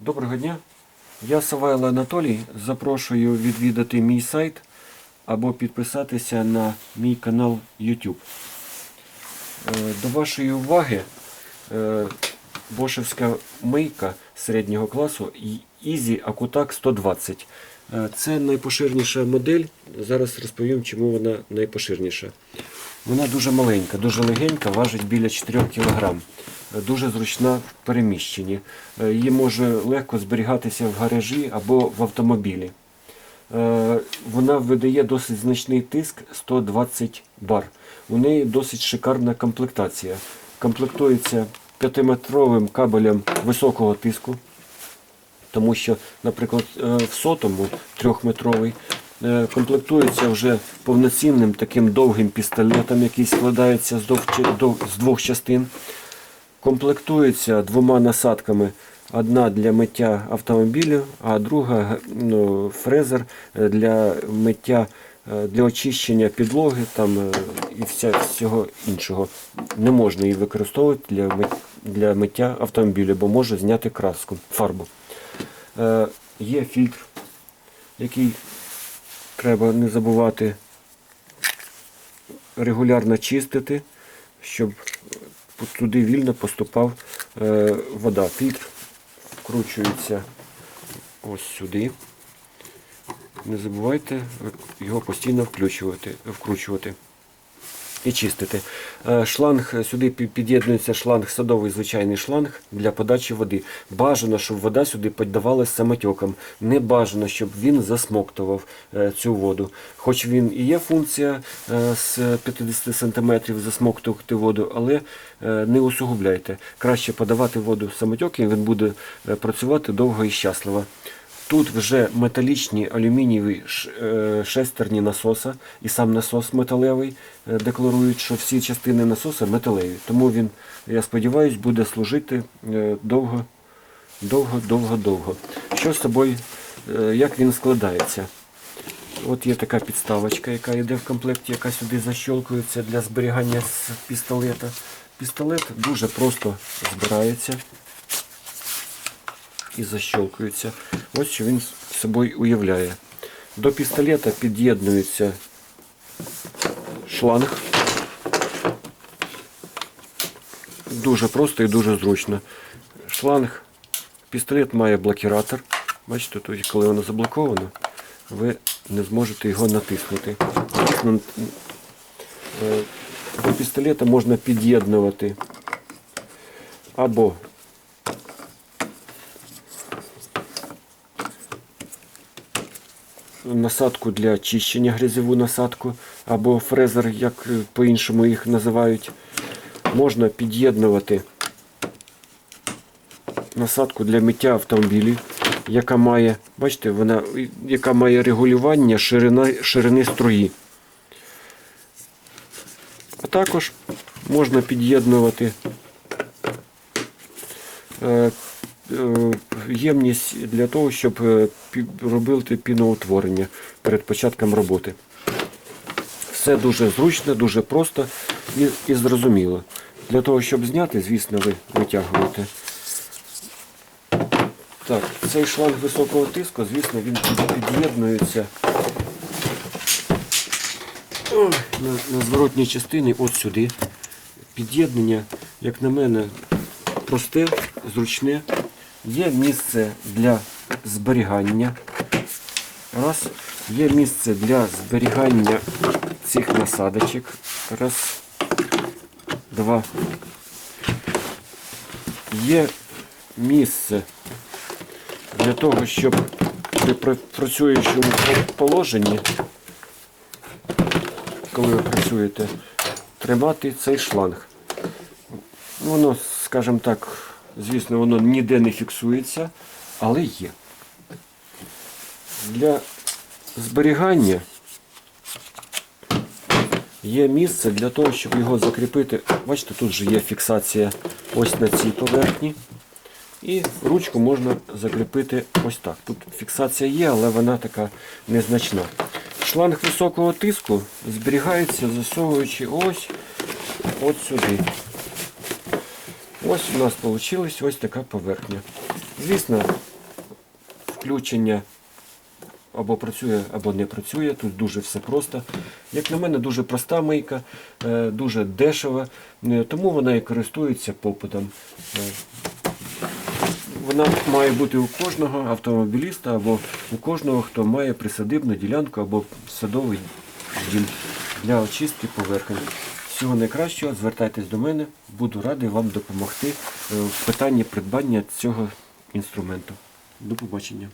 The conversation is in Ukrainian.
Доброго дня. Я Савайло Анатолій. Запрошую відвідати мій сайт або підписатися на мій канал YouTube. Е, До вашої уваги е, бошевська мийка середнього класу Easy Акутак 120. Е, Це найпоширніша модель. Зараз розповім, чому вона найпоширніша. Вона дуже маленька, дуже легенька, важить біля 4 кг. Дуже зручна в переміщенні. Е, Її може легко зберігатися в гаражі або в автомобілі. Е, Вона видає досить значний тиск 120 бар. У неї досить шикарна комплектація. Комплектується 5-метровим кабелем високого тиску, тому що, наприклад, е, в сотому трьохметровий е, комплектується вже повноцінним таким довгим пістолетом, який складається з двох частин. Комплектується двома насадками. Одна для миття автомобілів, а друга ну, фрезер е, для миття е, для очищення підлоги там, е, і вся, всього іншого. Не можна її використовувати для, для миття автомобіля, бо може зняти краску, фарбу. Е, є фільтр, який треба не забувати регулярно чистити, щоб туди вільно поступав е, вода. Фільтр вкручується ось сюди. Не забувайте його постійно включувати, вкручувати і чистити. Е, Шланг е, сюди під'єднується шланг, садовий звичайний шланг для подачі води. Бажано, щоб вода сюди піддавалась самотеком. Не бажано, щоб він засмоктував е, цю воду. Хоч він і є функція з 50 см засмоктувати воду, але не усугубляйте. Краще подавати воду самотеком, він буде працювати довго і щасливо. Тут вже металічні алюмінієві е, шестерні насоса і сам насос металевий е, декларують, що всі частини насоса металеві. Тому він, я сподіваюся, буде служити е, довго, довго, довго, довго. Що з собою, як він складається? От є така підставочка, яка йде в комплекті, яка сюди защолкується для зберігання з пістолета. Пістолет дуже просто збирається і защелкується. Ось що він собою уявляє. До пістолета під'єднується шланг. Дуже просто і дуже зручно. Шланг, пістолет має блокіратор. Бачите, тут, коли воно заблоковано, ви не зможете його натиснути. Натиснути, е, До пістолета можна під'єднувати або насадку для очищення грязеву насадку, або фрезер, як е, по-іншому їх називають. Можна під'єднувати насадку для миття автомобілів, яка має, бачите, вона, яка має регулювання ширина, ширини струї. А також можна під'єднувати е, е, ємність для того, щоб е, робити піноутворення перед початком роботи. Все дуже зручно, дуже просто і, і зрозуміло. Для того, щоб зняти, звісно, ви витягуєте. Так, цей шланг високого тиску, звісно, він під'єднується на, на зворотній частині от сюди. Під'єднання, як на мене, просте, зручне. Є місце для зберігання. Раз. Є місце для зберігання цих насадочок. Раз. Два. Є місце для того, щоб при працюючому положенні, коли ви працюєте, тримати цей шланг. Воно, скажімо так, звісно, воно ніде не фіксується, але є. Для зберігання є місце для того, щоб його закріпити. Бачите, тут же є фіксація ось на цій поверхні. І ручку можна закріпити ось так. Тут фіксація є, але вона така незначна. Шланг високого тиску зберігається, засовуючи ось, от сюди. Ось у нас вийшла ось така поверхня. Звісно, включення або працює, або не працює. Тут дуже все просто. Як на мене, дуже проста мийка, е, дуже дешева, е, тому вона і користується попитом. Е, Вона має бути у кожного автомобіліста або у кожного, хто має присадибну ділянку або садовий дім для очистки поверхень. Всього найкращого, звертайтесь до мене, буду радий вам допомогти е, в питанні придбання цього інструменту. До побачення.